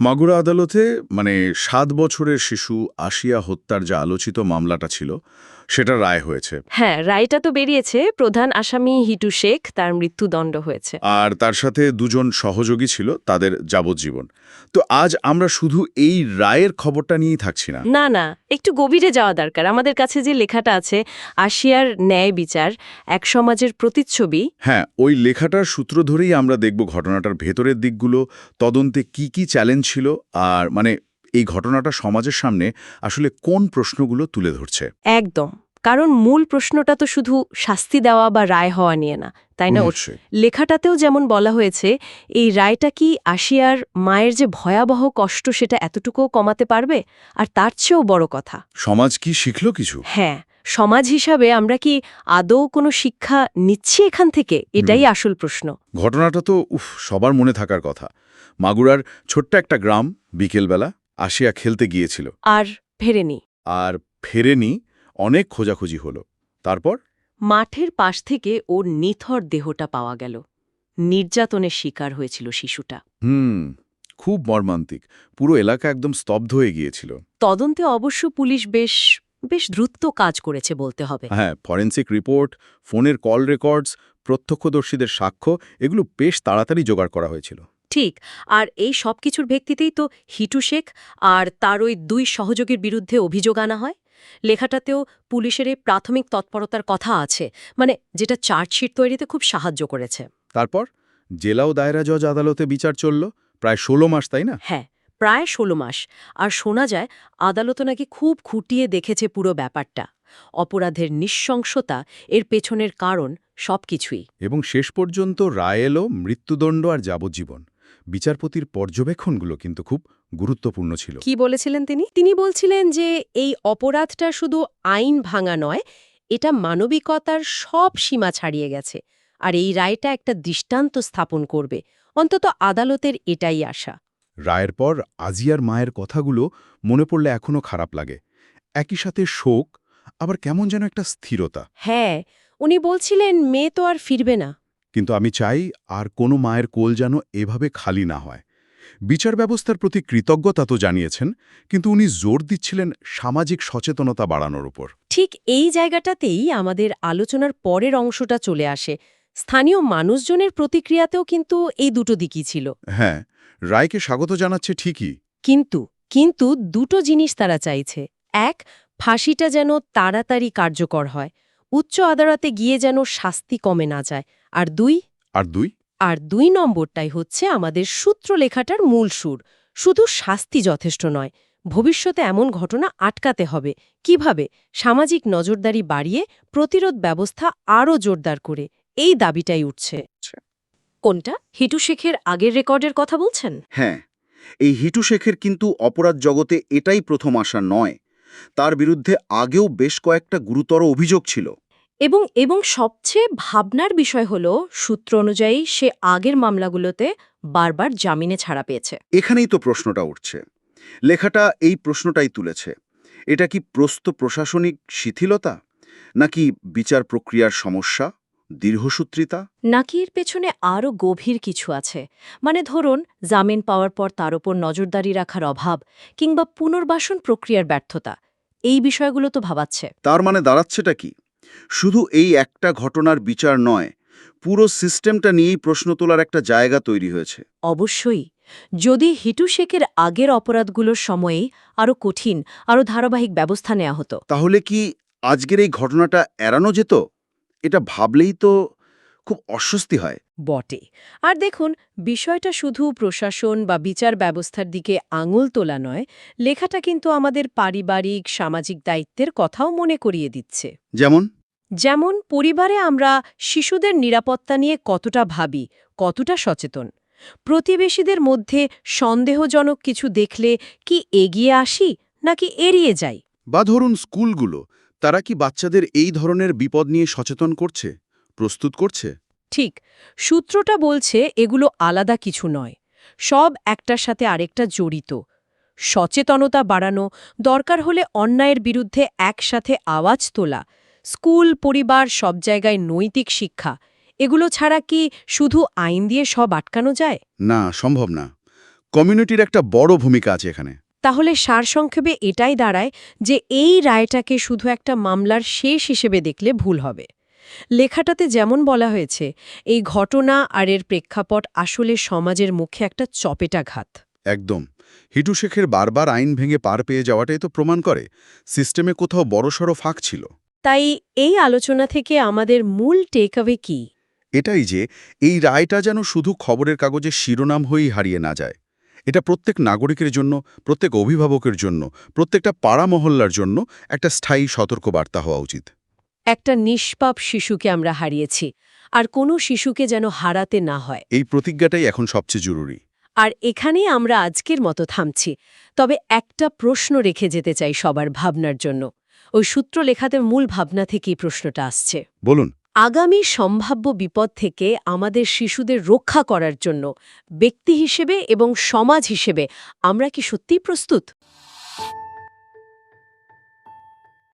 মাগুরা আদালতে মানে সাত বছরের শিশু আশিয়া হত্যার যা আলোচিত মামলাটা ছিল সেটা রায় হয়েছে। হ্যাঁ রায়টা তো বেরিয়েছে। প্রধান আসামি হিটু শেখ তার মৃত্যুদণ্ড হয়েছে। আর তার সাথে দুজন সহযোগী ছিল তাদের যাবজ্জীবন। তো আজ আমরা শুধু এই রায়ের খবরটা নিয়েই থাকছি না। না না একটু গভীরে যাওয়া দরকার। আমাদের কাছে যে লেখাটা আছে আশিয়ার ন্যায় বিচার এক সমাজের প্রতিচ্ছবি হ্যাঁ ওই লেখাটার সূত্র ধরেই আমরা দেখব ঘটনাটার ভেতরের দিকগুলো তদন্তে কি কি চ্যালেঞ্জ ছিল আর মানে এই ঘটনাটা সমাজের সামনে আসলে কোন প্রশ্নগুলো তুলে ধরছে? একদম। কারণ মূল প্রশ্নটা তো শুধু শাস্তি দেওয়া বা রায় হওয়া নিয়ে না তাই না। লেখাটাতেও যেমন বলা হয়েছে এই রায়টা কি আশিয়ার মায়ের যে ভয়াবহ কষ্ট সেটা এতটুকুও কমাতে পারবে? আর তার চেয়েও বড় কথা। সমাজ কি শিখল কিছু? হ্যাঁ সমাজ হিসাবে আমরা কি আদৌ কোনো শিক্ষা নিচ্ছি এখান থেকে? এটাই আসল প্রশ্ন। ঘটনাটা তো উফ সবার মনে থাকার কথা। মাগুরার ছোট্ট একটা গ্রাম বিকেলবেলা আসিয়া খেলতে গিয়েছিল। আর ফেরেনি। আর ফেরেনি অনেক খোঁজাখুঁজি হল। তারপর? মাঠের পাশ থেকে ওর নিথর দেহটা পাওয়া গেল। নির্যাতনের শিকার হয়েছিল শিশুটা। হুম খুব মর্মান্তিক। পুরো এলাকা একদম স্তব্ধ হয়ে গিয়েছিল। তদন্তে অবশ্য পুলিশ বেশ বেশ দ্রুত কাজ করেছে বলতে হবে। হ্যাঁ ফরেন্সিক রিপোর্ট ফোনের কল রেকর্ডস প্রত্যক্ষদর্শীদের সাক্ষ্য এগুলো বেশ তাড়াতাড়ি জোগাড় করা হয়েছিল। ঠিক আর এই সব কিছুর ভিত্তিতেই তো হিটু শেখ আর তার ওই দুই সহযোগীর বিরুদ্ধে অভিযোগ আনা হয়। লেখাটাতেও পুলিশের এই প্রাথমিক তৎপরতার কথা আছে মানে যেটা চার্জশিট তৈরিতে খুব সাহায্য করেছে। তারপর? জেলা ও দায়রা জজ আদালতে বিচার চলল প্রায় ষোলো মাস তাই না? হ্যাঁ প্রায় ষোলো মাস আর শোনা যায় আদালত নাকি খুব খুঁটিয়ে দেখেছে পুরো ব্যাপারটা। অপরাধের নিঃশংসতা এর পেছনের কারণ সবকিছুই। এবং শেষ পর্যন্ত রায় এলো মৃত্যুদণ্ড আর যাবজ্জীবন। বিচারপতির পর্যবেক্ষণগুলো কিন্তু খুব গুরুত্বপূর্ণ ছিল। কি বলেছিলেন তিনি? তিনি বলছিলেন যে এই অপরাধটা শুধু আইন ভাঙা নয় এটা মানবিকতার সব সীমা ছাড়িয়ে গেছে আর এই রায়টা একটা দৃষ্টান্ত স্থাপন করবে। অন্তত আদালতের এটাই আশা। রায়ের পর আজিয়ার মায়ের কথাগুলো মনে পড়লে এখনও খারাপ লাগে। একই সাথে শোক আবার কেমন যেন একটা স্থিরতা। হ্যাঁ উনি বলছিলেন মেয়ে তো আর ফিরবে না। কিন্তু আমি চাই আর কোনো মায়ের কোল যেন এভাবে খালি না হয়। বিচার ব্যবস্থার প্রতি কৃতজ্ঞতা তো জানিয়েছেন কিন্তু উনি জোর দিচ্ছিলেন সামাজিক সচেতনতা বাড়ানোর উপর। ঠিক এই জায়গাটাতেই আমাদের আলোচনার পরের অংশটা চলে আসে। স্থানীয় মানুষজনের প্রতিক্রিয়াতেও কিন্তু এই দুটো দিকই ছিল। হ্যাঁ রায়কে স্বাগত জানাচ্ছে ঠিকই। কিন্তু কিন্তু দুটো জিনিস তারা চাইছে। এক ফাঁসিটা যেন তাড়াতাড়ি কার্যকর হয়। উচ্চ আদালতে গিয়ে যেন শাস্তি কমে না যায়। আর দুই? আর দুই? আর দুই নম্বরটাই হচ্ছে আমাদের সূত্রলেখাটার মূল সুর। শুধু শাস্তি যথেষ্ট নয় ভবিষ্যতে এমন ঘটনা আটকাতে হবে। কীভাবে? সামাজিক নজরদারি বাড়িয়ে প্রতিরোধ ব্যবস্থা আরও জোরদার করে। এই দাবিটাই উঠছে। কোনটা? হিটু শেখের আগের রেকর্ডের কথা বলছেন? হ্যাঁ। এই হিটু শেখের কিন্তু অপরাধ জগতে এটাই প্রথম আসা নয়। তার বিরুদ্ধে আগেও বেশ কয়েকটা গুরুতর অভিযোগ ছিল। এবং এবং সবচেয়ে ভাবনার বিষয় হল সূত্র অনুযায়ী সে আগের মামলাগুলোতে বারবার জামিনে ছাড়া পেয়েছে। এখানেই তো প্রশ্নটা উঠছে। লেখাটা এই প্রশ্নটাই তুলেছে। এটা কি প্রস্ত প্রশাসনিক শিথিলতা? নাকি বিচার প্রক্রিয়ার সমস্যা? দীর্ঘসূত্রিতা? নাকি এর পেছনে আরও গভীর কিছু আছে? মানে ধরুন জামিন পাওয়ার পর তার ওপর নজরদারি রাখার অভাব কিংবা পুনর্বাসন প্রক্রিয়ার ব্যর্থতা। এই বিষয়গুলো তো ভাবাচ্ছে। তার মানে দাঁড়াচ্ছেটা কি? শুধু এই একটা ঘটনার বিচার নয় পুরো সিস্টেমটা নিয়েই প্রশ্ন তোলার একটা জায়গা তৈরি হয়েছে। অবশ্যই। যদি হিটু শেখের আগের অপরাধগুলোর সময়েই আরও কঠিন আরও ধারাবাহিক ব্যবস্থা নেওয়া হতো। তাহলে কি আজকের এই ঘটনাটা এড়ানো যেত? এটা ভাবলেই তো খুব অস্বস্তি হয়। বটে। আর দেখুন বিষয়টা শুধু প্রশাসন বা বিচার ব্যবস্থার দিকে আঙুল তোলা নয় লেখাটা কিন্তু আমাদের পারিবারিক সামাজিক দায়িত্বের কথাও মনে করিয়ে দিচ্ছে। যেমন? যেমন পরিবারে আমরা শিশুদের নিরাপত্তা নিয়ে কতটা ভাবি কতটা সচেতন। প্রতিবেশীদের মধ্যে সন্দেহজনক কিছু দেখলে কি এগিয়ে আসি নাকি এড়িয়ে যাই? বা ধরুন স্কুলগুলো তারা কি বাচ্চাদের এই ধরনের বিপদ নিয়ে সচেতন করছে প্রস্তুত করছে? ঠিক সূত্রটা বলছে এগুলো আলাদা কিছু নয় সব একটার সাথে আরেকটা জড়িত। সচেতনতা বাড়ানো দরকার হলে অন্যায়ের বিরুদ্ধে একসাথে আওয়াজ তোলা স্কুল পরিবার সব জায়গায় নৈতিক শিক্ষা এগুলো ছাড়া কি শুধু আইন দিয়ে সব আটকানো যায়? না সম্ভব না। কমিউনিটির একটা বড় ভূমিকা আছে এখানে। তাহলে সারসংক্ষেপে এটাই দাঁড়ায় যে এই রায়টাকে শুধু একটা মামলার শেষ হিসেবে দেখলে ভুল হবে। লেখাটাতে যেমন বলা হয়েছে এই ঘটনা আর এর প্রেক্ষাপট আসলে সমাজের মুখে একটা চপেটাঘাত। একদম। হিটু শেখের বারবার আইন ভেঙে পার পেয়ে যাওয়াটাই তো প্রমাণ করে সিস্টেমে কোথাও বড়সড় ফাঁক ছিল। তাই এই আলোচনা থেকে আমাদের মূল টেকঅ্যাওয়ে কি? এটাই যে এই রায়টা যেন শুধু খবরের কাগজে শিরোনাম হয়েই হারিয়ে না যায়। এটা প্রত্যেক নাগরিকের জন্য প্রত্যেক অভিভাবকের জন্য প্রত্যেকটা পাড়া মহল্লার জন্য একটা স্থায়ী সতর্কবার্তা হওয়া উচিত। একটা নিষ্পাপ শিশুকে আমরা হারিয়েছি আর কোনো শিশুকে যেন হারাতে না হয়। এই প্রতিজ্ঞাটাই এখন সবচেয়ে জরুরি। আর এখানেই আমরা আজকের মতো থামছি। তবে একটা প্রশ্ন রেখে যেতে চাই সবার ভাবনার জন্য। ওই সূত্র লেখাতে মূল ভাবনা থেকেই প্রশ্নটা আসছে। বলুন। আগামী সম্ভাব্য বিপদ থেকে আমাদের শিশুদের রক্ষা করার জন্য ব্যক্তি হিসেবে এবং সমাজ হিসেবে আমরা কি সত্যিই প্রস্তুত?